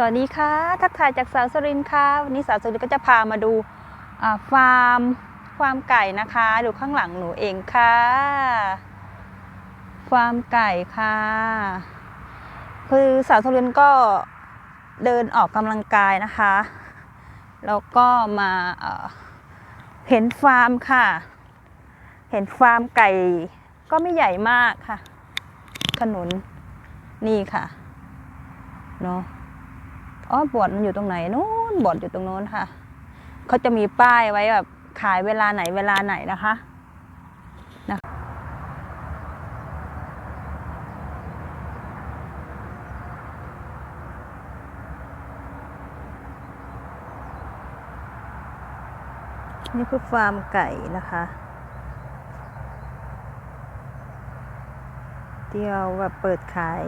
สวัสดีค่ะทักทายจากสาวสรินค่ะวันนี้สาวสรินก็จะพามาดูาฟาร์มฟาร์มไก่นะคะดูข้างหลังหนูเองค่ะฟาร์มไก่ค่ะ คือสาวสรินก็เดินออกกำลังกายนะคะ แล้วก็มาเอ่อเห็นฟาร์มค่ะ เห็นฟาร์มไก่ก็ไม่ใหญ่มากค่ะ ถนนนี่ค่ะเนาะ อ๋อบอร์ดมันอยู่ตรงไหนนู้นบอร์ดอยู่ตรงโน้นค่ะเขาจะมีป้ายไว้แบบขายเวลาไหนเวลาไหนนะคะนะนี่คือฟาร์มไก่นะคะที่เราแบบเปิดขาย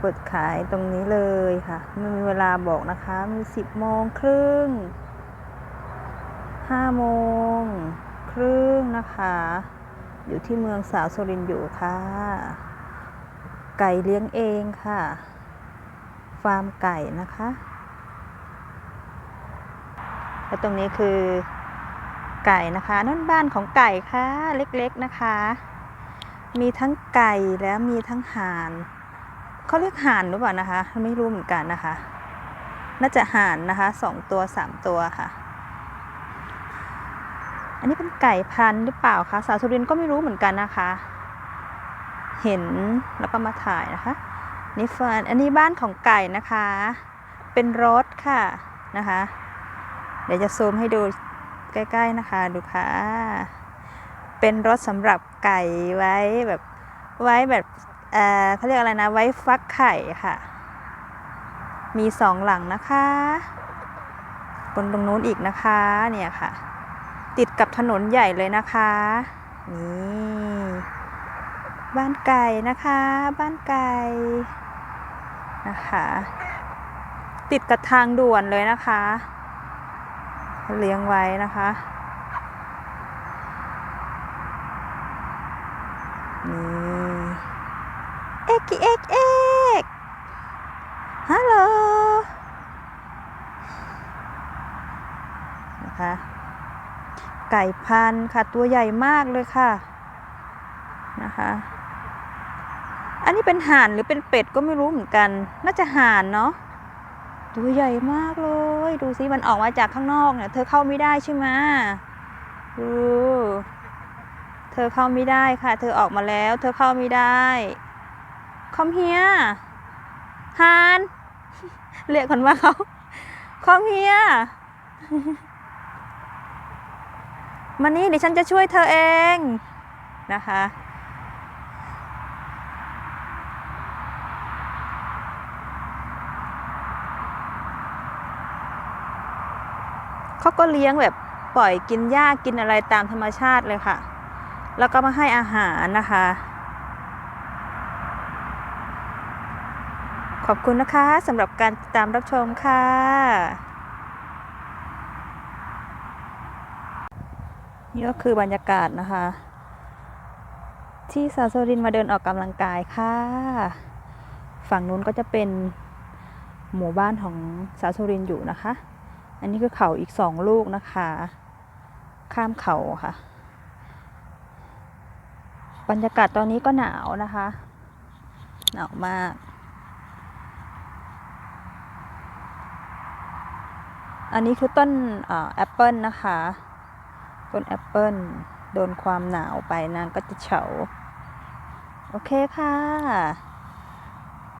เปิดขายตรงนี้เลยค่ะไม่มีเวลาบอกนะคะ มีสิบโมงครึ่งห้าโมงครึ่งนะคะ อยู่ที่เมืองสาวสุรินอยู่ค่ะ ไก่เลี้ยงเองค่ะ ฟาร์มไก่นะคะและตรงนี้คือไก่นะคะ นั่นบ้านของไก่ค่ะ เล็กๆนะคะ มีทั้งไก่แล้วมีทั้งห่าน เขาเรียกห่านหรือเปล่านะคะ ไม่รู้เหมือนกันนะคะ น่าจะห่านนะคะสองตัวสามตัวค่ะ อันนี้เป็นไก่พันธุ์หรือเปล่าคะสาวสุรินก็ไม่รู้เหมือนกันนะคะ เห็นแล้วก็มาถ่ายนะคะนี่เฟิร์นอันนี้บ้านของไก่นะคะ เป็นรถค่ะนะคะ เดี๋ยวจะซูมให้ดูใกล้ ๆนะคะ ดูค่ะ เป็นรถสำหรับไก่ไว้แบบไว้แบบ เออเขาเรียกอะไรนะ ไว้ฟักไข่ค่ะ มีสองหลังนะคะ บนตรงนู้นอีกนะคะ เนี่ยค่ะ ติดกับถนนใหญ่เลยนะคะ นี่บ้านไก่นะคะ บ้านไก่นะคะ ติดกับทางด่วนเลยนะคะ เลี้ยงไว้นะคะนี่ กเอกเอกฮัลโหลนะคะไก่พันค่ะตัวใหญ่มากเลยค่ะนะคะอันนี้เป็นห่านหรือเป็นเป็ดก็ไม่รู้เหมือนกัน น่าจะห่านเนาะตัวใหญ่มากเลย ดูสิมันออกมาจากข้างนอกเนี่ย เธอเข้าไม่ได้ใช่ไหมดูเธอเข้าไม่ได้ค่ะ เธอออกมาแล้ว เธอเข้าไม่ได้ come here ฮานเรียกคนว่าเขา come here มานี่เดี๋ยวฉันจะช่วยเธอเองนะคะเขาก็เลี้ยงแบบปล่อยกินหญ้ากินอะไรตามธรรมชาติเลยค่ะ แล้วก็มาให้อาหารนะคะ ขอบคุณนะคะสำหรับการติดตามรับชมค่ะนี่ก็คือบรรยากาศนะคะ ที่สาวโซรินมาเดินออกกำลังกายค่ะ ฝั่งนู้นก็จะเป็นหมู่บ้านของสาวโซรินอยู่นะคะ อันนี้คือเขาอีกสองลูกนะคะ ข้ามเขาค่ะ บรรยากาศตอนนี้ก็หนาวนะคะ หนาวมาก อันนี้คือต้นแอปเปิลนะคะ ต้นแอปเปิลโดนความหนาวไปนางก็จะเฉา โอเคค่ะ